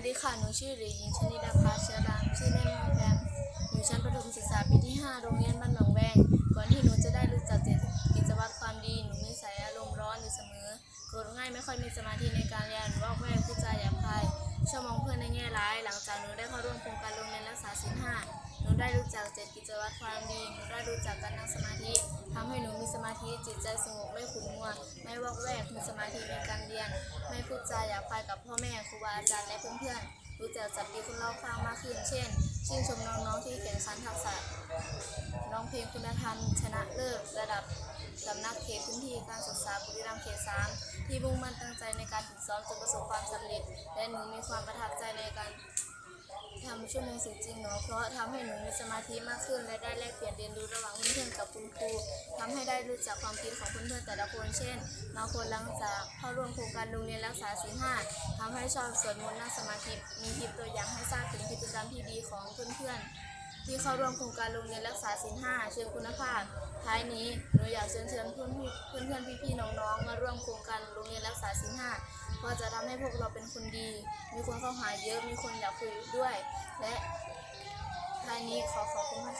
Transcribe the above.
วัสดีค่ะหนูชื่อเด็กหญิงชนิดาภาเชื้อรามชื่อเล่นว่าแพมอยู่ชั้นประถมศึกษาปีที่ 5 โรงเรียนบ้านหนองแวงก่อนที่หนูจะได้รู้จักกิจวัตรความดีหนูนิสัยอารมณ์ร้อนอยู่เสมอโกรธง่ายไม่ค่อยมีสมาธิในการเรียนวอกแวกพูดจาหยาบคายชอบมองเพื่อนในแง่ร้าย หลังจากหนูได้เข้าร่วมโครงการโรงเรียนรักษาศีลห้าหนูได้รู้จักเจ็ดกิจวัตรความดีหนูได้รู้จักการนั่งสมาธิทำให้หนูมีสมาธิจิตใจสงบไม่ขุ่นมัว ไม่วอกแวกมีสมาธิในการเรียน จะอยากไปกับพ่อแม่ครูบาอาจารย์และเพื่อนๆรู้จักจัดดีคนรอบข้างมากขึ้น เช่น ชื่นชมน้องๆที่แข่งขันทักษะน้องเพลงคุณธรรมชนะเลิศระดับสำนักเขตพื้นที่การศึกษาบุรีรัมย์เขตสาม ที่มุ่งมั่นตั้งใจในการฝึกซ้อมจนประสบความสำเร็จ และหนูมีความประทับใจในการทำชั่วโมงสิ่งจริงหนูเพราะทำให้หนูมีสมาธิมากขึ้น และได้แลกเปลี่ยนเรียนรู้ระหว่างเพื่อนๆกับคุณครูทำให้ได้รู้จักความคิดของเพื่อนๆแต่ละคน เช่นบางคนหลังจากเข้าร่วมโครงการโรงเรียนรักษาศีลห้าทำให้ชอบสวดมนต์นั่งสมาธิมีคลิปตัวอย่างให้ทราบถึงพฤติกรรมที่ดีของเพื่อนๆ ที่เข้าร่วมโครงการโรงเรียนรักษาศีลห้าเชิงคุณภาพ ท้ายนี้หนูอยากเชิญเชิญเพื่อนเพื่อนเพื่อนพี่ๆน้องๆมาร่วมโครงการโรงเรียนรักษาศีลห้าเพราะจะทำให้พวกเราเป็นคนดี มีคนเข้าหาเยอะมีคนอยากคุยด้วย และท้ายนี้ขอขอบคุณมากค่ะ